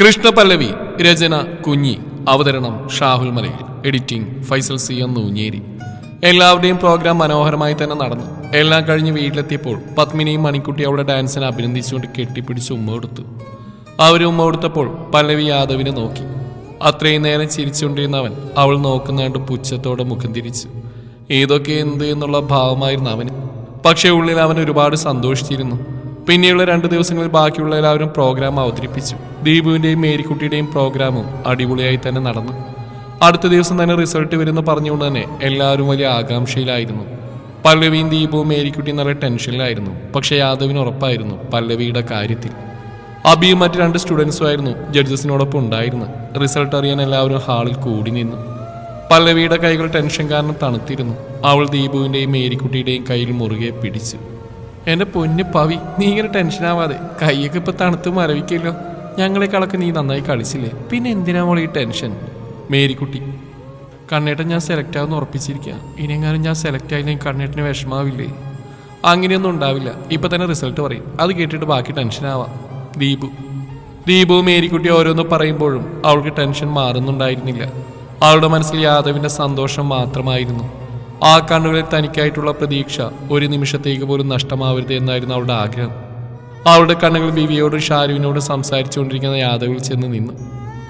കൃഷ്ണ പല്ലവി രചന കുഞ്ഞി അവതരണം Shahul Malayil. Editing Faisal C M Noonhery. എല്ലാവരുടെയും പ്രോഗ്രാം മനോഹരമായി തന്നെ നടന്നു. എല്ലാം കഴിഞ്ഞ് വീട്ടിലെത്തിയപ്പോൾ പത്മിനിയും മണിക്കുട്ടി അവളുടെ ഡാൻസിനെ അഭിനന്ദിച്ചുകൊണ്ട് കെട്ടിപ്പിടിച്ച് ഉമ്മ കൊടുത്തു അവർ ഉമ്മ കൊടുത്തപ്പോൾ പല്ലവി യാദവിനെ നോക്കി. അത്രയും നേരം ചിരിച്ചുകൊണ്ടിരുന്ന അവൻ അവൾ നോക്കുന്നതുകൊണ്ട് പുച്ഛത്തോടെ മുഖം തിരിച്ചു. ഏതൊക്കെ എന്ത് എന്നുള്ള ഭാവമായിരുന്നു അവന്. പക്ഷേ ഉള്ളിൽ അവൻ ഒരുപാട് സന്തോഷിച്ചിരുന്നു. പിന്നെയുള്ള രണ്ട് ദിവസങ്ങളിൽ ബാക്കിയുള്ള എല്ലാവരും പ്രോഗ്രാം അവതരിപ്പിച്ചു. ദീപുവിന്റെയും മേരിക്കുട്ടിയുടെയും പ്രോഗ്രാമും അടിപൊളിയായി തന്നെ നടന്നു. അടുത്ത ദിവസം തന്നെ റിസൾട്ട് വരുന്ന പറഞ്ഞുകൊണ്ട് തന്നെ എല്ലാവരും വലിയ ആകാംക്ഷയിലായിരുന്നു. പല്ലവിയും ദീപവും മേരിക്കുട്ടിയും നല്ല ടെൻഷനിലായിരുന്നു. പക്ഷേ യാദവിന് ഉറപ്പായിരുന്നു പല്ലവിയുടെ കാര്യത്തിൽ. അബിയും മറ്റ് രണ്ട് സ്റ്റുഡൻസും ആയിരുന്നു ജഡ്ജസിനോടൊപ്പം ഉണ്ടായിരുന്നു റിസൾട്ട് അറിയാൻ എല്ലാവരും ഹാളിൽ കൂടി നിന്നു. പല്ലവിയുടെ കൈകൾ ടെൻഷൻ കാരണം തണുത്തിരുന്നു. അവൾ ദീപുവിന്റെയും മേരിക്കുട്ടിയുടെയും കയ്യിൽ മുറുകെ പിടിച്ചു. എന്റെ പൊന്ന് പവി നീ ഇങ്ങനെ ടെൻഷനാവാതെ കൈയൊക്കെ ഇപ്പൊ തണുത്ത് മരവിക്കല്ലോ. ഞങ്ങളെക്കാളൊക്കെ നീ നന്നായി കളിച്ചില്ലേ. പിന്നെ എന്തിനാ മോളെ ടെൻഷൻ മേരിക്കുട്ടി. കണ്ണേട്ടൻ ഞാൻ സെലക്ട് ആവുന്ന ഉറപ്പിച്ചിരിക്കുക ഇനിയെങ്ങാനും ഞാൻ സെലക്ട് ആയില്ലെങ്കിൽ കണ്ണേട്ടന് വിഷമാവില്ലേ? അങ്ങനെയൊന്നും ഉണ്ടാവില്ല. ഇപ്പൊ തന്നെ റിസൾട്ട് പറയും. അത് കേട്ടിട്ട് ബാക്കി ടെൻഷൻ ടെൻഷനാവാം ദീപു. ദീപു മേരിക്കുട്ടി ഓരോന്ന് പറയുമ്പോഴും അവൾക്ക് ടെൻഷൻ മാറുന്നുണ്ടായിരുന്നില്ല. അവളുടെ മനസ്സിൽ യാദവിന്റെ സന്തോഷം മാത്രമായിരുന്നു. ആ കണ്ണുകളിൽ തനിക്കായിട്ടുള്ള പ്രതീക്ഷ ഒരു നിമിഷത്തേക്ക് പോലും നഷ്ടമാവരുത് എന്നായിരുന്നു അവളുടെ ആഗ്രഹം. അവളുടെ കണ്ണുകൾ ബിവിയോടും ഷാരുവിനോടും സംസാരിച്ചുകൊണ്ടിരിക്കുന്ന യാദവിൽ ചെന്ന് നിന്നു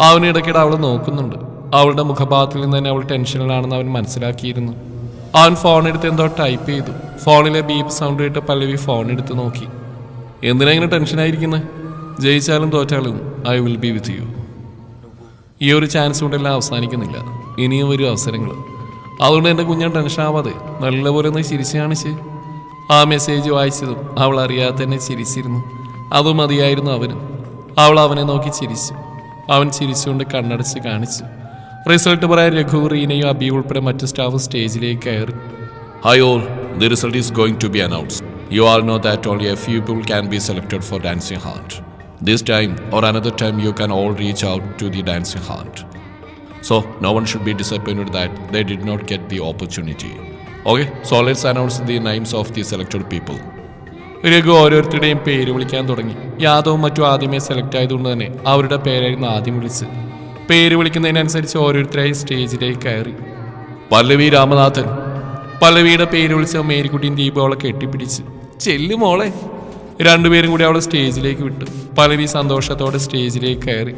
അവന് ഇടയ്ക്കിടെ അവളെ നോക്കുന്നുണ്ട്. അവളുടെ മുഖഭാഗത്തിൽ നിന്ന് തന്നെ അവൾ ടെൻഷനിലാണെന്ന് അവൻ മനസ്സിലാക്കിയിരുന്നു. അവൻ ഫോൺ എടുത്ത് എന്തോ ടൈപ്പ് ചെയ്തു. ഫോണിലെ ബീപ്പ് സൗണ്ട് കേട്ട് പല്ലവി ഫോൺ എടുത്ത് നോക്കി. എന്തിനാ ഇങ്ങനെ ടെൻഷനായിരിക്കുന്നത് ജയിച്ചാലും തോറ്റാലും I will be with you ഈ ഒരു ചാൻസ് കൊണ്ടെല്ലാം അവസാനിക്കുന്നില്ല. ഇനിയും വരും അവസരങ്ങൾ അതുകൊണ്ട് എന്റെ കുഞ്ഞാൻ ടെൻഷൻ ആവാതെ നല്ലപോലെ ഒന്ന് ചിരിച്ചു കാണിച്ച് ആ മെസ്സേജ് വായിച്ചതും അവൾ അറിയാതെ തന്നെ ചിരിച്ചിരുന്നു. അത് മതിയായിരുന്നു അവനും. അവൾ അവനെ നോക്കി ചിരിച്ചു. അവൻ ചിരിച്ചുകൊണ്ട് കണ്ണടച്ച് കാണിച്ചു. റിസൾട്ട് പറയാൻ രഘു റീനയും അബി ഉൾപ്പെടെ മറ്റു സ്റ്റാഫ് സ്റ്റേജിലേക്ക് കയറി. Hi all the result is going to be announce you all know that only a few people can be selected for Dancing heart this time or another time you can all reach out to the Dancing Heart. So no one should be disappointed that they did not get the opportunity. Okay, so let's announce the names of the selected people. Raghu ഓരോരുത്തരുടെയും പേര് വിളിക്കാൻ തുടങ്ങി. യാദവും മറ്റും ആദ്യമേ select ആയതുകൊണ്ട് തന്നെ അവരുടെ പേരായിരുന്നു ആദ്യം വിളിച്ച് പേര് വിളിക്കുന്നതിനനുസരിച്ച് ഓരോരുത്തരായി സ്റ്റേജിലേക്ക് കയറി. പല്ലവി രാമനാഥൻ. പല്ലവിയുടെ പേര് വിളിച്ച മേരിക്കുട്ടിയും ദീപം അവളെ കെട്ടിപ്പിടിച്ച്. ചെല്ലു മോളെ. രണ്ടുപേരും കൂടി അവളെ സ്റ്റേജിലേക്ക് വിട്ടു. പല്ലവി സന്തോഷത്തോടെ സ്റ്റേജിലേക്ക് കയറി.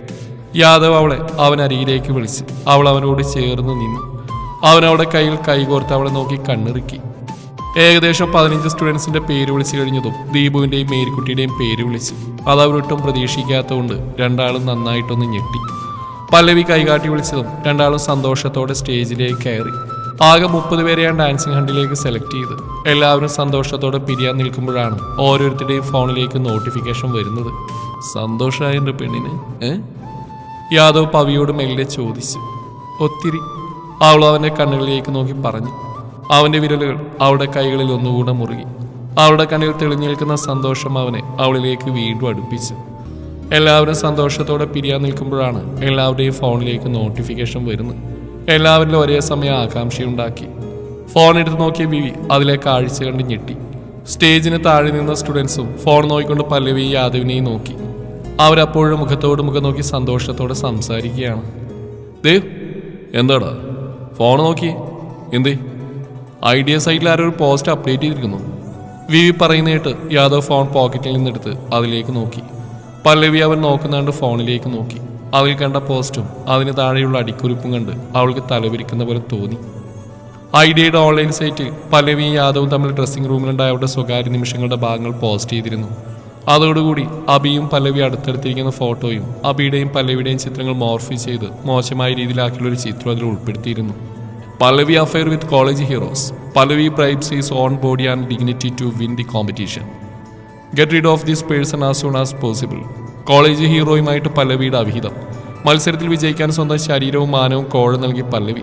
യാദവ് അവളെ അവൻ അരികിലേക്ക് വിളിച്ച് അവൾ അവനോട് ചേർന്ന് നിന്നു. അവൻ കയ്യിൽ കൈകോർത്ത് അവളെ നോക്കി കണ്ണിറുക്കി. ഏകദേശം പതിനഞ്ച് സ്റ്റുഡൻസിന്റെ പേര് വിളിച്ചു കഴിഞ്ഞതും ദീപുവിന്റെയും മേരിക്കുട്ടിയുടെയും പേര് വിളിച്ചു അത് അവരൊട്ടും പ്രതീക്ഷിക്കാത്തതുകൊണ്ട് രണ്ടാളും നന്നായിട്ടൊന്ന് ഞെട്ടി. പല്ലവി കൈകാട്ടി വിളിച്ചതും രണ്ടാളും സന്തോഷത്തോടെ സ്റ്റേജിലേക്ക് കയറി. ആകെ മുപ്പത് പേരെയാണ് ഡാൻസിങ് ഹണ്ടിലേക്ക് സെലക്ട് ചെയ്ത്. എല്ലാവരും സന്തോഷത്തോടെ പിരിയാൻ നിൽക്കുമ്പോഴാണ് ഓരോരുത്തരുടെയും ഫോണിലേക്ക് നോട്ടിഫിക്കേഷൻ വരുന്നത്. സന്തോഷമായ പെണ്ണിന് ഏ? യാദവ് പവിയോട് മെല്ലെ ചോദിച്ചു. ഒത്തിരി. അവൾ അവന്റെ കണ്ണുകളിലേക്ക് നോക്കി പറഞ്ഞു. അവന്റെ വിരലുകൾ അവളുടെ കൈകളിൽ ഒന്നുകൂടെ മുറുകി. അവളുടെ കണ്ണിൽ തെളിഞ്ഞു നിൽക്കുന്ന സന്തോഷം അവനെ അവളിലേക്ക് വീണ്ടും അടുപ്പിച്ചു. എല്ലാവരും സന്തോഷത്തോടെ പിരിയാൻ നിൽക്കുമ്പോഴാണ് എല്ലാവരുടെയും ഫോണിലേക്ക് നോട്ടിഫിക്കേഷൻ വരുന്നത്. എല്ലാവരിലും ഒരേ സമയം ആകാംക്ഷയുണ്ടാക്കി. ഫോൺ എടുത്ത് നോക്കിയ ബിവി അതിലെ കാഴ്ച കണ്ട് ഞെട്ടി. സ്റ്റേജിന് താഴെ നിന്ന സ്റ്റുഡൻസും ഫോൺ നോക്കിക്കൊണ്ട് പല്ലവിയും യാദവിനെയും നോക്കി. അവരപ്പോഴും മുഖത്തോട് മുഖം നോക്കി സന്തോഷത്തോടെ സംസാരിക്കുകയാണ്. ദേവ് എന്താടാ? ഫോൺ നോക്കി. എന്തേ? ഐഡിയ സൈറ്റിൽ ആരോ ഒരു പോസ്റ്റ് അപ്ഡേറ്റ് ചെയ്തിരിക്കുന്നു. വി വി പറയുന്ന കേട്ട് യാദവ് ഫോൺ പോക്കറ്റിൽ നിന്നെടുത്ത് അതിലേക്ക് നോക്കി. പല്ലവി അവൻ നോക്കുന്നാണ്ട് ഫോണിലേക്ക് നോക്കി. അതിൽ കണ്ട പോസ്റ്റും അതിന് താഴെയുള്ള അടിക്കുറിപ്പും കണ്ട് അവൾക്ക് തലവിരിക്കുന്ന പോലെ തോന്നി. ഐഡിയയുടെ ഓൺലൈൻ സൈറ്റിൽ പല്ലവിയും യാദവും തമ്മിൽ ഡ്രസ്സിംഗ് റൂമിലുണ്ടായ അവരുടെ സ്വകാര്യ നിമിഷങ്ങളുടെ ഭാഗങ്ങൾ പോസ്റ്റ് ചെയ്തിരുന്നു. അതോടുകൂടി അബിയും പല്ലവി അടുത്തടുത്തിരിക്കുന്ന ഫോട്ടോയും അബിയുടെയും പല്ലവിയുടെയും ചിത്രങ്ങൾ മോർഫി ചെയ്ത് മോശമായ രീതിയിലാക്കിയുള്ള ഒരു ചിത്രം അതിൽ ഉൾപ്പെടുത്തിയിരുന്നു. Pallavi affair with college heroes Pallavi bribes is on body and dignity to win the competition get rid of this person as soon as possible college ഹീറോയുമായിട്ട് പല്ലവിയുടെ അവിഹിതം മത്സരത്തിൽ വിജയിക്കാൻ സ്വന്തം ശരീരവും മാനവും കോഴ നൽകി പല്ലവി.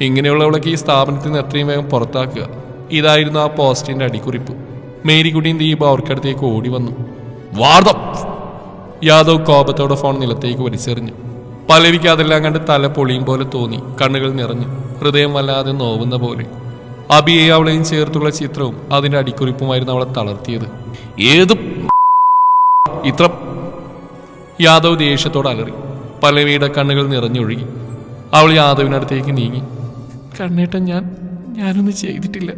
ഇങ്ങനെയുള്ളവളൊക്കെ ഈ സ്ഥാപനത്തിൽ നിന്ന് എത്രയും വേഗം പുറത്താക്കുക. ഇതായിരുന്നു ആ പോസ്റ്റിന്റെ അടിക്കുറിപ്പ്. മേരിക്കുട്ടിയും ദീപ അവർക്കടുത്തേക്ക് ഓടി വന്നു. വാർദ്ധം! യാദവ് കോപത്തോടെ ഫോൺ നിലത്തേക്ക് വലിച്ചെറിഞ്ഞു. പലവിക്ക് അതെല്ലാം കണ്ട് തല പൊളിയും പോലെ തോന്നി. കണ്ണുകൾ നിറഞ്ഞു. ഹൃദയം വല്ലാതെ നോവുന്ന പോലെ. അബിയെ അവളെയും ചേർത്തുള്ള ചിത്രവും അതിന്റെ അടിക്കുറിപ്പുമായിരുന്നു അവളെ തളർത്തിയത്. ഏത് ഇത്ര? യാദവ് ദേഷ്യത്തോട് അലറി. പലവിയുടെ കണ്ണുകൾ നിറഞ്ഞൊഴുകി. അവൾ യാദവിനടുത്തേക്ക് നീങ്ങി. കണ്ണേട്ടൻ ഞാൻ ഞാനൊന്നും ചെയ്തിട്ടില്ല.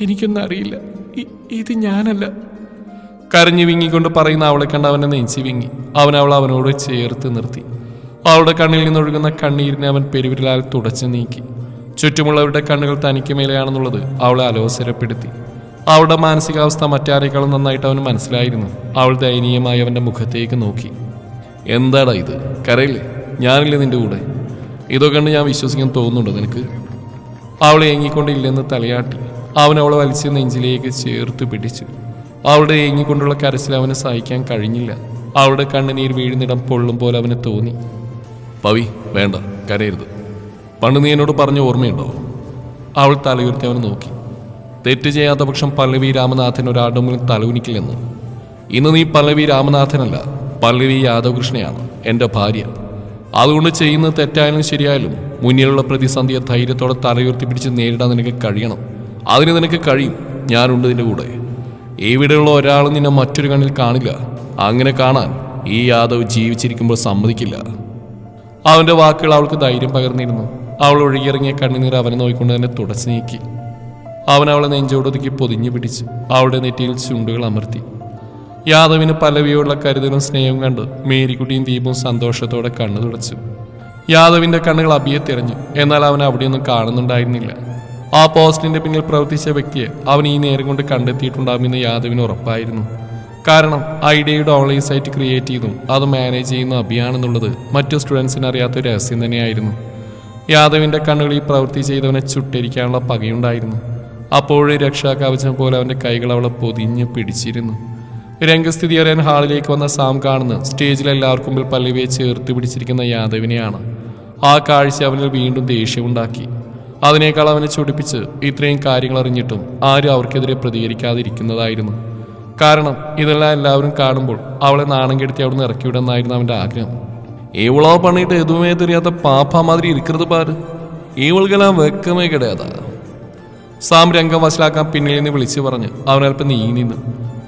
എനിക്കൊന്നും അറിയില്ല. ഇത് ഞാനല്ല. കരഞ്ഞു വിങ്ങിക്കൊണ്ട് പറയുന്ന അവളെ കണ്ട് അവനെ നെഞ്ചി വിങ്ങി. അവൻ അവൾ അവനോട് ചേർത്ത് നിർത്തി. അവളുടെ കണ്ണിൽ നിന്നൊഴുകുന്ന കണ്ണീരിനെ അവൻ പെരുവിരലാൽ തുടച്ചു നീക്കി. ചുറ്റുമുള്ളവരുടെ കണ്ണുകൾ തനിക്ക് മേലെയാണെന്നുള്ളത് അവളെ അലോസരപ്പെടുത്തി. അവളുടെ മാനസികാവസ്ഥ മറ്റാരേക്കാളും നന്നായിട്ട് അവന് മനസ്സിലായിരുന്നു. അവൾ ദയനീയമായി അവന്റെ മുഖത്തേക്ക് നോക്കി. എന്താടാ ഇത്? കരയില്ലേ? ഞാനില്ലേ നിന്റെ കൂടെ? ഇതൊക്കെ കണ്ട് ഞാൻ വിശ്വസിക്കാൻ തോന്നുന്നുണ്ടോ നിനക്ക്? അവൾ ഏങ്ങിക്കൊണ്ടില്ലെന്ന് തലയാട്ടി. അവൻ അവളെ വലിച്ച് നെഞ്ചിലേക്ക് ചേർത്ത് പിടിച്ചു. അവളുടെ ഏങ്ങിക്കൊണ്ടുള്ള കരച്ചിൽ അവനെ സഹിക്കാൻ കഴിഞ്ഞില്ല. അവളുടെ കണ്ണുനീർ വീഴുന്നിടം പൊള്ളും പോലെ അവന് തോന്നി. പവി വേണ്ട കരയരുത്. പണ്ട് നീ എന്നോട് പറഞ്ഞ ഓർമ്മയുണ്ടോ? അവൾ തലയുർത്തി അവനെ നോക്കി. തെറ്റ് ചെയ്യാത്ത പക്ഷം പല്ലവി രാമനാഥൻ ഒരാളുടെ മുന്നിൽ തലകുനിക്കില്ലെന്ന്. ഇന്ന് നീ പല്ലവി രാമനാഥനല്ല പല്ലവി യാദവകൃഷ്ണയാണ് എന്റെ ഭാര്യ. അതുകൊണ്ട് ചെയ്യുന്നത് തെറ്റായാലും ശരിയായാലും മുന്നിലുള്ള പ്രതിസന്ധിയെ ധൈര്യത്തോടെ തലയുർത്തി പിടിച്ച് നേരിടാൻ നിനക്ക് കഴിയണം. അതിന് നിനക്ക് കഴിയും. ഞാനുണ്ട് നിന്റെ കൂടെ. ഇവിടെയുള്ള ഒരാൾ നിന്നെ മറ്റൊരു കണ്ണിൽ കാണില്ല. അങ്ങനെ കാണാൻ ഈ യാദവ് ജീവിച്ചിരിക്കുമ്പോൾ സമ്മതിക്കില്ല. അവന്റെ വാക്കുകൾ അവൾക്ക് ധൈര്യം പകർന്നിരുന്നു. അവൾ ഒഴുകിയിറങ്ങിയ കണ്ണുനീർ അവനെ നോക്കിക്കൊണ്ട് തന്നെ തുടച്ചു നീക്കി. അവൻ അവളെ നെഞ്ചോടൊതുക്കി പൊതിഞ്ഞു പിടിച്ച് അവളുടെ നെറ്റിയിൽ ചുണ്ടുകൾ അമർത്തി. യാദവിന് പലവിയുള്ള കരുതലും സ്നേഹവും കണ്ട് മേരിക്കുട്ടിയും ദീപവും സന്തോഷത്തോടെ കണ്ണു തുടച്ചു. യാദവിന്റെ കണ്ണുകൾ അബിയെ തിരഞ്ഞു. എന്നാൽ അവൻ അവിടെയൊന്നും കാണുന്നുണ്ടായിരുന്നില്ല. ആ പോസ്റ്റിന്റെ പിന്നിൽ പ്രവർത്തിച്ച വ്യക്തിയെ അവൻ ഈ നേരം കൊണ്ട് കണ്ടെത്തിയിട്ടുണ്ടാകുമെന്ന് യാദവിന് ഉറപ്പായിരുന്നു. കാരണം ഐഡിയയുടെ ഓൺലൈൻ സൈറ്റ് ക്രിയേറ്റ് ചെയ്തും അത് മാനേജ് ചെയ്യുന്ന അഭിയാണെന്നുള്ളത് മറ്റു സ്റ്റുഡൻസിന് അറിയാത്ത ഒരു രഹസ്യം തന്നെയായിരുന്നു. യാദവിന്റെ കണ്ണുകളിൽ പ്രവൃത്തി ചെയ്തവനെ ചുട്ടരിക്കാനുള്ള പകയുണ്ടായിരുന്നു. അപ്പോഴേ രക്ഷാകവചം പോലെ അവന്റെ കൈകൾ അവളെ പൊതിഞ്ഞ് പിടിച്ചിരുന്നു. രംഗസ്ഥിതി അറിയാൻ ഹാളിലേക്ക് വന്ന സാം കാണുന്ന സ്റ്റേജിൽ എല്ലാവർക്കും മുമ്പിൽ പല്ലവിയെ ചേർത്ത് പിടിച്ചിരിക്കുന്ന യാദവിനെയാണ് ആ കാഴ്ച അവനിൽ വീണ്ടും ദേഷ്യമുണ്ടാക്കി. അതിനേക്കാൾ അവനെ ചൊടിപ്പിച്ച് ഇത്രയും കാര്യങ്ങൾ അറിഞ്ഞിട്ടും ആരും അവർക്കെതിരെ പ്രതികരിക്കാതിരിക്കുന്നതായിരുന്നു. കാരണം ഇതെല്ലാം എല്ലാവരും കാണുമ്പോൾ അവളെ നാണം കെടുത്തി അവിടുന്ന് ഇറക്കിവിടുന്നായിരുന്നു അവന്റെ ആഗ്രഹം. ഇവളോ പണിയിട്ട് എതുമേ തെരിയാത്ത പാപ്പ മാതിരി ഇരിക്കുന്നത് പാര് ഇവൾക്കെല്ലാം വെക്കമേ കിടയാതാ? സാം രംഗം വശലാക്കാൻ പിന്നിൽ നിന്ന് വിളിച്ചു പറഞ്ഞ് അവനൽപ്പം നീ നിന്ന്.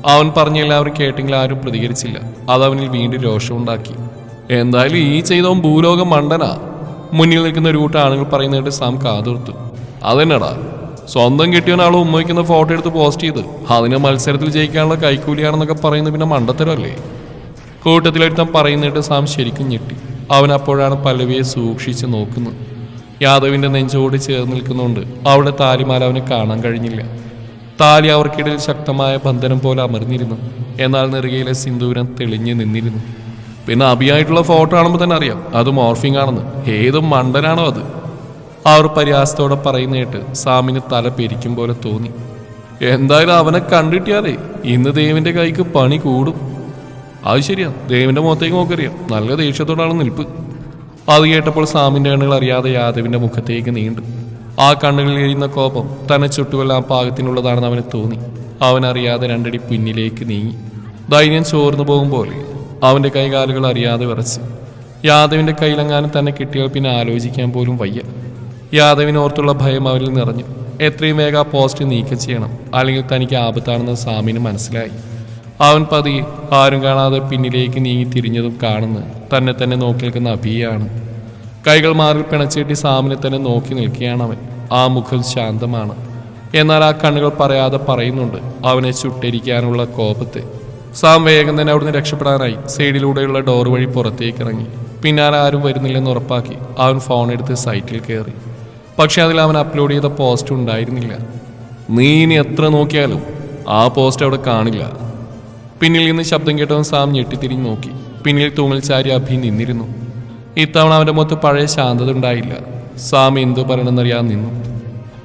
അവൻ പറഞ്ഞ എല്ലാവരും കേട്ടെങ്കിൽ ആരും പ്രതികരിച്ചില്ല. അത് അവനിൽ വീണ്ടും രോഷമുണ്ടാക്കി. എന്തായാലും ഈ ചെയ്തവൻ ഭൂലോകം മണ്ടനാ. മുന്നിൽ നിൽക്കുന്ന ഒരു കൂട്ടം ആളുകൾ പറയുന്നതായിട്ട് സാം കാതോർത്തു. അതെന്നടാ? സ്വന്തം കിട്ടിയവൻ ആൾ ഉമ്മയ്ക്കുന്ന ഫോട്ടോ എടുത്ത് പോസ്റ്റ് ചെയ്ത് അതിന് മത്സരത്തിൽ ജയിക്കാനുള്ള കൈക്കൂലിയാണെന്നൊക്കെ പറയുന്നത് പിന്നെ മണ്ടത്തരമല്ലേ? കൂട്ടത്തിലൊരുത്തം പറയുന്നിട്ട് സാം ശരിക്കും ഞെട്ടി. അവൻ അപ്പോഴാണ് പല്ലവിയെ സൂക്ഷിച്ച് നോക്കുന്നത്. യാദവിന്റെ നെഞ്ചോട് ചേർന്ന് നിൽക്കുന്നുണ്ട് അവിടെ താലിമാല അവന് കാണാൻ കഴിഞ്ഞില്ല. താലി അവർക്കിടയിൽ ശക്തമായ ബന്ധനം പോലെ അമർന്നിരുന്നു. എന്നാൽ നെറുകയിലെ സിന്ദൂരം തെളിഞ്ഞു നിന്നിരുന്നു. പിന്നെ അബിയായിട്ടുള്ള ഫോട്ടോ കാണുമ്പോൾ തന്നെ അറിയാം. അത് മോർഫിംഗ് ആണെന്ന്. ഏതും മണ്ടനാണോ അത്. അവർ പരിഹാസത്തോടെ പറയുന്നേട്ട് സാമിന് തല പെരിക്കും പോലെ തോന്നി. എന്തായാലും അവനെ കണ്ടിട്ടിയാലേ ഇന്ന് ദേവിന്റെ കൈക്ക് പണി കൂടും. അത് ശരിയാ. ദേവിന്റെ മുഖത്തേക്ക് നോക്കറിയാം. നല്ല ദേഷ്യത്തോടാണ് നിൽപ്പ്. അത് കേട്ടപ്പോൾ സാമിന്റെ കണ്ണുകൾ അറിയാതെ യാദവിന്റെ മുഖത്തേക്ക് നീണ്ടു. ആ കണ്ണുകളിൽ എഴുന്ന കോപം തന്നെ ചുട്ടുകൊല്ലാൻ പാകത്തിനുള്ളതാണെന്ന് അവന് തോന്നി. അവനറിയാതെ രണ്ടടി പിന്നിലേക്ക് നീങ്ങി. ധൈര്യം ചോർന്നു പോകും പോലെ അവന്റെ കൈകാലുകൾ അറിയാതെ വിറച്ച്. യാദവിന്റെ കയ്യിലെങ്ങാനും തന്നെ കിട്ടിയാൽ പിന്നെ ആലോചിക്കാൻ പോലും വയ്യ. യാദവിനോർത്തുള്ള ഭയം അവരിൽ നിറഞ്ഞു. എത്രയും വേഗം പോസ്റ്റ് നീക്കം ചെയ്യണം. അല്ലെങ്കിൽ തനിക്ക് ആപത്താണെന്ന് സാമിന് മനസ്സിലായി. അവൻ പതിയെ ആരും കാണാതെ പിന്നിലേക്ക് നീങ്ങി തിരിഞ്ഞതും കാണുന്നു തന്നെ തന്നെ നോക്കി നിൽക്കുന്ന അഭിയാണ് കൈകൾ മാറിൽ പിണച്ചേട്ടി സാമിനെ തന്നെ നോക്കി നിൽക്കുകയാണ് അവൻ. ആ മുഖം ശാന്തമാണ്. എന്നാൽ ആ കണ്ണുകൾ പറയാതെ പറയുന്നുണ്ട് അവനെ ചുട്ടരിക്കാനുള്ള കോപത്തെ. സാം വേഗം തന്നെ അവിടുന്ന് രക്ഷപ്പെടാനായി സൈഡിലൂടെയുള്ള ഡോർ വഴി പുറത്തേക്ക് ഇറങ്ങി. പിന്നാലെ ആരും വരുന്നില്ലെന്ന് ഉറപ്പാക്കി അവൻ ഫോൺ എടുത്ത് സൈറ്റിൽ കയറി. പക്ഷെ അതിൽ അവൻ അപ്ലോഡ് ചെയ്ത പോസ്റ്റ് ഉണ്ടായിരുന്നില്ല. നീ ഇനി എത്ര നോക്കിയാലും ആ പോസ്റ്റ് അവിടെ കാണില്ല. പിന്നിൽ നിന്ന് ശബ്ദം കേട്ടവൻ സാം ഞെട്ടിത്തിരിഞ്ഞ് നോക്കി. പിന്നിൽ തൂങ്ങൽ ചാരി അഭി നിന്നിരുന്നു. ഇത്തവണ അവന്റെ മുഖത്ത് പഴയ ശാന്തത ഉണ്ടായില്ല. സാം എന്തു പറയണമെന്നറിയാൻ നിന്നു.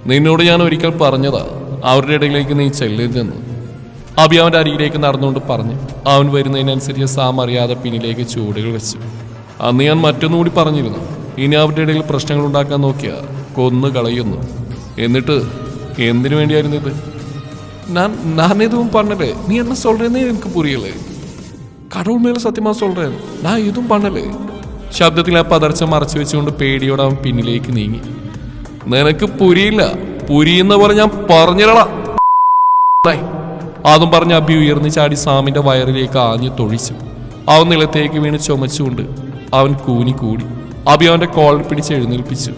നിന്നോട് ഞാൻ ഒരിക്കൽ പറഞ്ഞതാ. അവരുടെ ഇടയിലേക്ക് നീ ചെല്ലരുതെന്ന്. അബി അവന്റെ അരികിലേക്ക് നടന്നുകൊണ്ട് പറഞ്ഞു അവൻ വരുന്നതിനനുസരിച്ച് സാം അറിയാതെ പിന്നിലേക്ക് ചുവടുകൾ വെച്ചു. അന്ന് ഞാൻ മറ്റൊന്നും കൂടി പറഞ്ഞിരുന്നു. ഇനി അവരുടെ ഇടയിൽ പ്രശ്നങ്ങൾ ഉണ്ടാക്കാൻ നോക്കിയാൽ കൊന്നു കളയുന്നു. എന്നിട്ട് എന്തിനു വേണ്ടിയായിരുന്നു ഇത്? ഞാൻ ഞാൻ ഇതും പറഞ്ഞല്ലേ? നീ എന്നെ സൊല്ലേന്നേ എനിക്ക് പുരിയല്ലേ? കടവുൾ മേലെ സത്യമാ സൊല്ലേ ഞാൻ ഇതും പറഞ്ഞല്ലേ? ശബ്ദത്തിൽ ആ പതർച്ച മറച്ചു വെച്ചുകൊണ്ട് പേടിയോടെ അവൻ പിന്നിലേക്ക് നീങ്ങി. നിനക്ക് പുരിയില്ല. പുരിയെന്ന് പറഞ്ഞ ഞാൻ പറഞ്ഞിരടാ. അതും പറഞ്ഞ് അബി ഉയർന്നു ചാടി സാമിന്റെ വയറിലേക്ക് ആഞ്ഞു തൊഴിച്ചു. അവൻ നിലത്തേക്ക് വീണ് ചുമച്ചുകൊണ്ട് അവൻ കൂനി കൂടി. അബി അവന്റെ കോൾ പിടിച്ച് എഴുന്നേൽപ്പിച്ചു.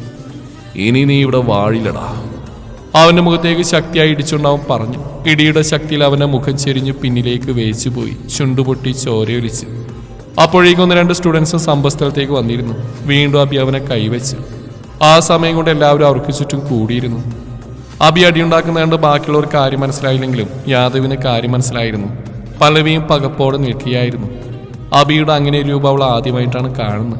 ഇനി നീ ഇവിടെ വാഴിലടാ അവന്റെ മുഖത്തേക്ക് ശക്തിയായി ഇടിച്ചുകൊണ്ട് അവൻ പറഞ്ഞു. ഇടിയുടെ ശക്തിയിൽ അവന്റെ മുഖം ചെരിഞ്ഞ് പിന്നിലേക്ക് വേച്ചു പോയി. ചുണ്ടുപൊട്ടി ചോരയൊലിച്ച് അപ്പോഴേക്കും ഒന്ന് രണ്ട് സ്റ്റുഡൻസ് സംഭവസ്ഥലത്തേക്ക് വന്നിരുന്നു. വീണ്ടും അബി അവനെ കൈവച്ചു. ആ സമയം കൊണ്ട് എല്ലാവരും അവർക്ക് ചുറ്റും കൂടിയിരുന്നു. അബി അടിയുണ്ടാക്കുന്നതുകൊണ്ട് ബാക്കിയുള്ളവർ കാര്യം മനസ്സിലായില്ലെങ്കിലും യാദവിന് കാര്യം മനസ്സിലായിരുന്നു. പലവിയും പകപ്പോടെ നിൽക്കുകയായിരുന്നു. അബിയുടെ അങ്ങനെ രൂപ അവൾ ആദ്യമായിട്ടാണ് കാണുന്നത്.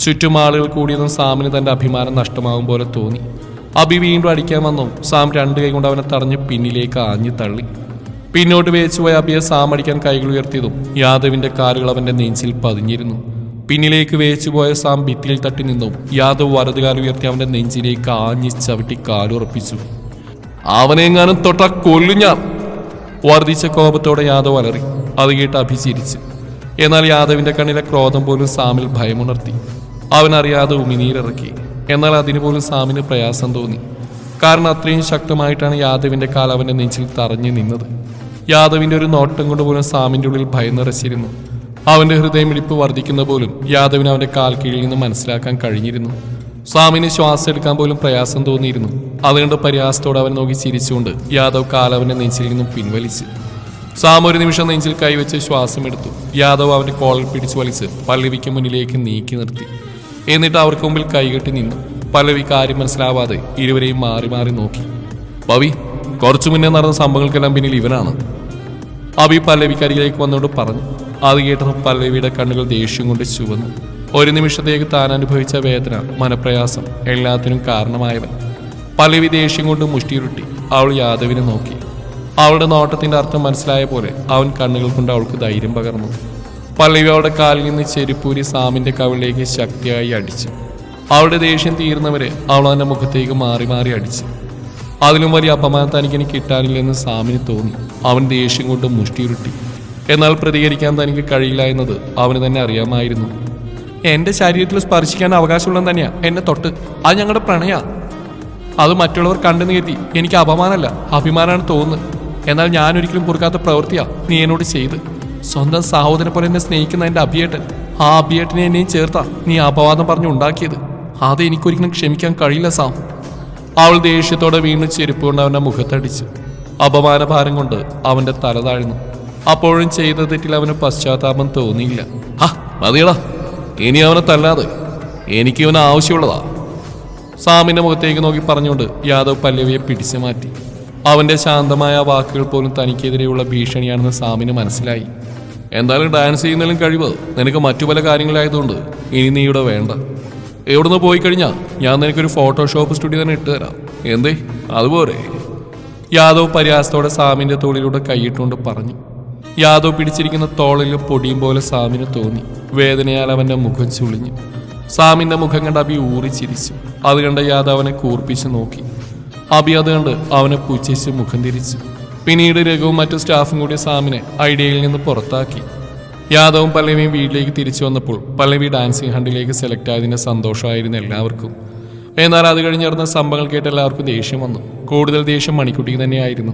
ചുറ്റും ആളുകൾ കൂടിയതും സാമിന് തന്റെ അഭിമാനം നഷ്ടമാകും പോലെ തോന്നി. അബി വീണ്ടും അടിക്കാൻ വന്നു. സാം രണ്ട് കൈ കൊണ്ട് അവനെ തടഞ്ഞ് പിന്നിലേക്ക് ആഞ്ഞു തള്ളി. പിന്നോട്ട് വേച്ചു പോയ അബിയെ സാം അടിക്കാൻ കൈകൾ ഉയർത്തിയതും യാദവിന്റെ കാലുകൾ അവന്റെ നെഞ്ചിൽ പതിഞ്ഞിരുന്നു. പിന്നിലേക്ക് വേച്ചു പോയ സാം ഭിത്തിയിൽ തട്ടി നിന്നും. യാദവ് വലതുകാൽ ഉയർത്തി അവന്റെ നെഞ്ചിലേക്ക് ആഞ്ഞി ചവിട്ടി കാലുറപ്പിച്ചു. അവനെങ്ങാനും തൊട്ട കൊല്ലു ഞാൻ. വർദ്ധിച്ച കോപത്തോടെ യാദവ് അലറി അത് കേട്ട് അഭിചരിച്ച്. എന്നാൽ യാദവിന്റെ കണ്ണിലെ ക്രോധം പോലും സാമിൽ ഭയമുണർത്തി. അവൻ അറിയാതെ ഉമിനീരിറക്കി. എന്നാൽ അതിനു പോലും സാമിന് പ്രയാസം തോന്നി. കാരണം അത്രയും ശക്തമായിട്ടാണ് യാദവിന്റെ കാൽ അവന്റെ നെഞ്ചിൽ തറഞ്ഞു നിന്നത്. യാദവിന്റെ ഒരു നോട്ടം കൊണ്ട് പോലും സാമിന്റെ ഉള്ളിൽ ഭയം നിറച്ചിരുന്നു. അവന്റെ ഹൃദയമിടിപ്പ് വർദ്ധിക്കുന്ന പോലും യാദവിന് അവന്റെ കാൽ കീഴിൽ നിന്ന് മനസ്സിലാക്കാൻ കഴിഞ്ഞിരുന്നു. സ്വാമിന് ശ്വാസം എടുക്കാൻ പോലും പ്രയാസം തോന്നിയിരുന്നു. അതുകൊണ്ട് പരിഹാസത്തോടെ അവൻ നോക്കി ചിരിച്ചുകൊണ്ട് യാദവ് കാലവന്റെ നെഞ്ചിൽ നിന്നും പിൻവലിച്ച്. സാം ഒരു നിമിഷം നെഞ്ചിൽ കൈവച്ച് ശ്വാസം എടുത്തു. യാദവ് അവന്റെ കോളിൽ പിടിച്ചു വലിച്ച് പല്ലവിക്ക് മുന്നിലേക്ക് നീക്കി നിർത്തി. എന്നിട്ട് അവർക്ക് മുമ്പിൽ കൈകെട്ടി നിന്നു. പല്ലവി കാര്യം മനസ്സിലാവാതെ ഇരുവരെയും മാറി മാറി നോക്കി. പവി കുറച്ചു മുന്നേ നടന്ന സംഭവങ്ങൾക്കെല്ലാം പിന്നിൽ ഇവനാണ്. അബി പല്ലവിക്കരികിലേക്ക് വന്നോട് പറഞ്ഞു. അത് കേട്ടപ്പോൾ പല്ലവിയുടെ കണ്ണുകൾ ദേഷ്യം കൊണ്ട് ചുവന്നു. ഒരു നിമിഷത്തേക്ക് താൻ അനുഭവിച്ച വേദന മനപ്രയാസം എല്ലാത്തിനും കാരണമായവൻ. പലവി ദേഷ്യം കൊണ്ട് മുഷ്ടിയുരുട്ടി അവൾ യാദവിനെ നോക്കി. അവളുടെ നോട്ടത്തിന്റെ അർത്ഥം മനസ്സിലായ പോലെ അവൻ കണ്ണുകൾ കൊണ്ട് അവൾക്ക് ധൈര്യം പകർന്നു. പല്ലവി അവളുടെ കാലിൽ നിന്ന് ചെരുപ്പൂരി സാമിന്റെ കവിളിലേക്ക് ശക്തിയായി അടിച്ചു. അവളുടെ ദേഷ്യം തീർന്നവരെ അവൾ അവന്റെ മുഖത്തേക്ക് മാറി മാറി അടിച്ചു. അതിലും വലിയ അപമാനം തനിക്ക് ഇനി കിട്ടാനില്ലെന്ന് സാമിന് തോന്നി. അവൻ ദേഷ്യം കൊണ്ട് മുഷ്ടിയുരുട്ടി. എന്നാൽ പ്രതികരിക്കാൻ തനിക്ക് കഴിയില്ല എന്നത് അവന് തന്നെ അറിയാമായിരുന്നു. എന്റെ ശരീരത്തിൽ സ്പർശിക്കാൻ അവകാശമുള്ളത് തന്നെയാ. എന്നെ തൊട്ട്. അത് ഞങ്ങളുടെ പ്രണയ. അത് മറ്റുള്ളവർ കണ്ടു നീത്തി എനിക്ക് അപമാനമല്ല അഭിമാനമാണ് തോന്നുന്നത്. എന്നാൽ ഞാൻ ഒരിക്കലും പൊറുക്കാത്ത പ്രവൃത്തിയാ നീ എന്നോട് ചെയ്ത്. സ്വന്തം സഹോദരനെ പോലെ എന്നെ സ്നേഹിക്കുന്ന എന്റെ അഭിയേട്ടൻ. ആ അഭിയേട്ടനെ എന്നെയും ചേർത്താ നീ അപവാദം പറഞ്ഞു ഉണ്ടാക്കിയത്. അത് എനിക്കൊരിക്കലും ക്ഷമിക്കാൻ കഴിയില്ല സാം. അവൾ ദേഷ്യത്തോടെ വീണ് ചെരുപ്പ് കൊണ്ട് അവന്റെ മുഖത്തടിച്ചു. അപമാനഭാരം കൊണ്ട് അവന്റെ തല താഴ്ന്നു. അപ്പോഴും ചെയ്ത തെറ്റിൽ അവന് പശ്ചാത്താപം തോന്നിയില്ല. ആ മതിയടാ. ഇനി അവനെ തല്ലാതെ എനിക്ക് ഇവന് ആവശ്യമുള്ളതാ. സാമിന്റെ മുഖത്തേക്ക് നോക്കി പറഞ്ഞുകൊണ്ട് യാദവ് പല്ലവിയെ പിടിച്ചു മാറ്റി. അവന്റെ ശാന്തമായ വാക്കുകൾ പോലും തനിക്കെതിരെയുള്ള ഭീഷണിയാണെന്ന് സാമിന് മനസ്സിലായി. എന്തായാലും ഡാൻസ് ചെയ്യുന്നതിലും കഴിവ് നിനക്ക് മറ്റു പല കാര്യങ്ങളായതുകൊണ്ട് ഇനി നീ ഇവിടെ വേണ്ട. എവിടുന്ന് പോയി കഴിഞ്ഞാൽ ഞാൻ നിനക്കൊരു ഫോട്ടോഷോപ്പ് സ്റ്റുഡിയോ തന്നെ ഇട്ട് തരാം. എന്തേ? അതുപോലെ. യാദവ് പരിഹാസത്തോടെ സാമിന്റെ തോളിലൂടെ കൈയിട്ടുകൊണ്ട് പറഞ്ഞു. യാദവ് പിടിച്ചിരിക്കുന്ന തോളിൽ പൊടിയും പോലെ സാമിന് തോന്നി. വേദനയാൽ അവന്റെ മുഖം ചുളിഞ്ഞു. സാമിന്റെ മുഖം കണ്ട് അബി ഊറി ചിരിച്ചു. അത് കണ്ട് യാദവ് അവനെ കൂർപ്പിച്ച് നോക്കി. അബി അത് കണ്ട് അവനെ പുച്ഛിച്ച് മുഖം തിരിച്ചു. പിന്നീട് രഘുവും മറ്റു സ്റ്റാഫും കൂടി സാമിനെ ഐഡിയയിൽ നിന്ന് പുറത്താക്കി. യാദവും പല്ലവിയും വീട്ടിലേക്ക് തിരിച്ചു വന്നപ്പോൾ പല്ലവി ഡാൻസിങ് ഹണ്ടിലേക്ക് സെലക്ട് ആയതിന്റെ സന്തോഷമായിരുന്നു എല്ലാവർക്കും. എന്നാൽ അത് കഴിഞ്ഞ് നടന്ന സംഭവങ്ങൾ കേട്ട് എല്ലാവർക്കും ദേഷ്യം വന്നു. കൂടുതൽ ദേഷ്യം മണിക്കുട്ടിക്ക് തന്നെയായിരുന്നു.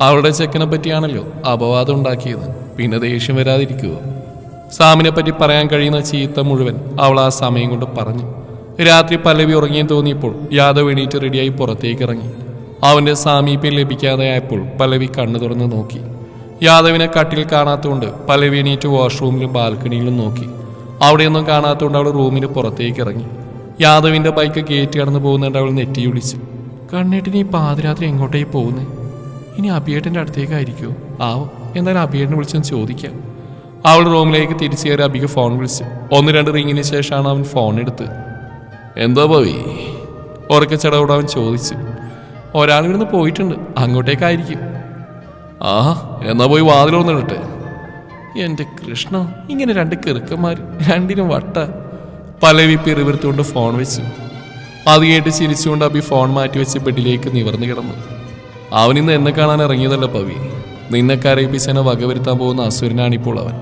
അവളുടെ ചെക്കനെ പറ്റിയാണല്ലോ അപവാദം ഉണ്ടാക്കിയത്. പിന്നെ ദേഷ്യം വരാതിരിക്കുമോ സാമിനെ പറ്റി പറയാൻ കഴിയുന്ന ചീത്ത മുഴുവൻ അവൾ ആ സമയം കൊണ്ട് പറഞ്ഞു. രാത്രി പല്ലവി ഉറങ്ങിയെന്ന് തോന്നിയപ്പോൾ യാദവ് എണീറ്റ് റെഡിയായി പുറത്തേക്ക് ഇറങ്ങി. അവന്റെ സാമീപ്യം ലഭിക്കാതെയായപ്പോൾ പല്ലവി കണ്ണു തുറന്ന് നോക്കി. യാദവിനെ കട്ടിൽ കാണാത്തതുകൊണ്ട് പല്ലവി എണീറ്റ് വാഷ്റൂമിലും ബാൽക്കണിയിലും നോക്കി. അവിടെയൊന്നും കാണാത്തതുകൊണ്ട് അവൾ റൂമിന് പുറത്തേക്ക് ഇറങ്ങി. യാദവിന്റെ ബൈക്ക് ഗേറ്റ് കടന്ന് പോകുന്നുണ്ട് അവൾ നെറ്റി വിളിച്ചു കണ്ണേട്ടിന് ഈ പാതിരാത്രി എങ്ങോട്ടേ പോകുന്നേ? ഇനി അബിയേട്ടന്റെ അടുത്തേക്കായിരിക്കുമോ ആവോ എന്നാലും അബിയേട്ടനെ വിളിച്ചൊന്ന് ചോദിക്കാം. അവൾ റൂമിലേക്ക് തിരിച്ചു കയറി അബിക്ക് ഫോൺ വിളിച്ചു. ഒന്ന് രണ്ട് റിങ്ങിന് ശേഷമാണ് അവൻ ഫോൺ എടുത്ത് എന്താ പവി ഉറക്കച്ചടവോട് അവൻ ചോദിച്ചു. ഒരാൾ ഇവിടുന്ന് പോയിട്ടുണ്ട്. അങ്ങോട്ടേക്കായിരിക്കും. ആ എന്നാ പോയി വാതിലൊന്നിടട്ടെ എന്റെ കൃഷ്ണ ഇങ്ങനെ രണ്ട് കിറുക്കന്മാർ രണ്ടിനും വട്ട. പലവി പിറിവിരുത്തുകൊണ്ട് ഫോൺ വെച്ചു. അത് കേട്ട് ചിരിച്ചുകൊണ്ട് അഭി ഫോൺ മാറ്റി വെച്ച് ബെഡിലേക്ക് നിവർന്നു കിടന്നു. അവനിന്ന് എന്നെ കാണാൻ ഇറങ്ങിയതല്ല പവി. നിന്നെ കരയിപ്പിച്ചെന്നെ വകവരുത്താൻ പോകുന്ന അസുരനാണിപ്പോൾ അവൻ.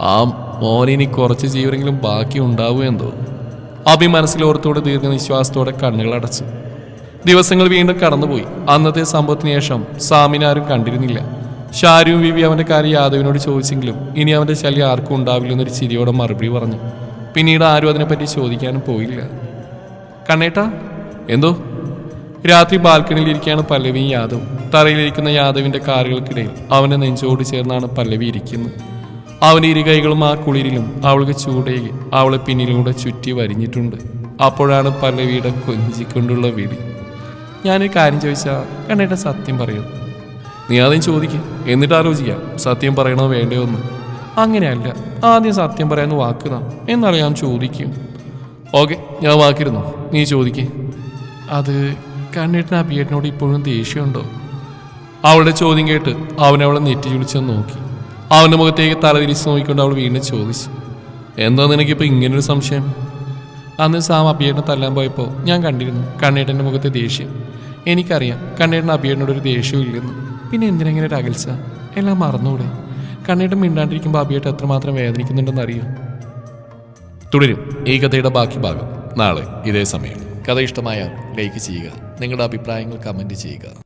ആ മോനിനി കുറച്ച് ജീവനെങ്കിലും ബാക്കി ഉണ്ടാവൂ എന്തോ അഭി മനസ്സിലോർത്തോടെ ദീർഘനിശ്വാസത്തോടെ കണ്ണുകൾ അടച്ചു. ദിവസങ്ങൾ വീണ്ടും കടന്നുപോയി. അന്നത്തെ സംഭവത്തിന് ശേഷം സാമിനെ ആരും കണ്ടിരുന്നില്ല. ഷാരുവും വിവി അവന്റെ കാര്യം യാദവിനോട് ചോദിച്ചെങ്കിലും ഇനി അവന്റെ ശല്യം ആർക്കും ഉണ്ടാവില്ലെന്നൊരു ചിരിയോടെ മറുപടി പറഞ്ഞു. പിന്നീട് ആരും അതിനെപ്പറ്റി ചോദിക്കാനും പോയില്ല. കണ്ണേട്ടാ എന്തോ? രാത്രി ബാൽക്കണിയിൽ ഇരിക്കുകയാണ് പല്ലവിയും യാദവ്. തറയിലിരിക്കുന്ന യാദവിന്റെ കാറുകൾക്കിടയിൽ അവന്റെ നെഞ്ചോട് ചേർന്നാണ് പല്ലവി ഇരിക്കുന്നത്. അവന്റെ ഇരു കൈകളും ആ കുളിരിലും അവൾക്ക് ചൂടേ അവളെ പിന്നിലൂടെ ചുറ്റി വരിഞ്ഞിട്ടുണ്ട്. അപ്പോഴാണ് പല്ലവിയുടെ കൊഞ്ചിക്കൊണ്ടുള്ള വിളി. ഞാനൊരു കാര്യം ചോദിച്ചാൽ കണ്ണേട്ട സത്യം പറയൂ. നീ ആദ്യം ചോദിക്ക് എന്നിട്ട് ആലോചിക്കാം സത്യം പറയണോ വേണ്ടയോ എന്ന്. അങ്ങനെയല്ല ആദ്യം സത്യം പറയാമെന്ന് വാക്കുതാ എന്നാലും ഞാൻ ചോദിക്കും. ഓക്കെ ഞാൻ വാക്കിരുന്നു. നീ ചോദിക്കേ. അത് കണ്ണേട്ടന് അബിയേട്ടനോട് ഇപ്പോഴും ദേഷ്യമുണ്ടോ? അവളുടെ ചോദ്യം കേട്ട് അവനവളെ നെറ്റി ചുളിച്ചെന്ന് നോക്കി. അവന്റെ മുഖത്തേക്ക് തലതിരിച്ച് നോക്കിക്കൊണ്ട് അവൾ വീണ്ടും ചോദിച്ചു എന്താ നിനക്കിപ്പോൾ ഇങ്ങനൊരു സംശയം? അന്ന് സാം അബിയേട്ടനെ തല്ലാൻ പോയപ്പോൾ ഞാൻ കണ്ടിരുന്നു കണ്ണേട്ടന്റെ മുഖത്തെ ദേഷ്യം. എനിക്കറിയാം കണ്ണേട്ടൻ അബിയേട്ടനോട് ഒരു ദേഷ്യവും ഇല്ലെന്ന്. പിന്നെ എന്തിനെങ്ങനെ ഒരു അകൽച്ച? എല്ലാം മറന്നുകൂടെ? കണ്ണേട്ടൻ മിണ്ടാണ്ടിരിക്കുമ്പോൾ അബിയേട്ടൻ എത്രമാത്രം വേദനിക്കുന്നുണ്ടെന്ന് അറിയാം തുടരും ഈ കഥയുടെ ബാക്കി ഭാഗം നാളെ ഇതേ സമയം. കഥ ഇഷ്ടമായാൽ ലൈക്ക് ചെയ്യുക. നിങ്ങളുടെ അഭിപ്രായങ്ങൾ കമന്റ് ചെയ്യുക.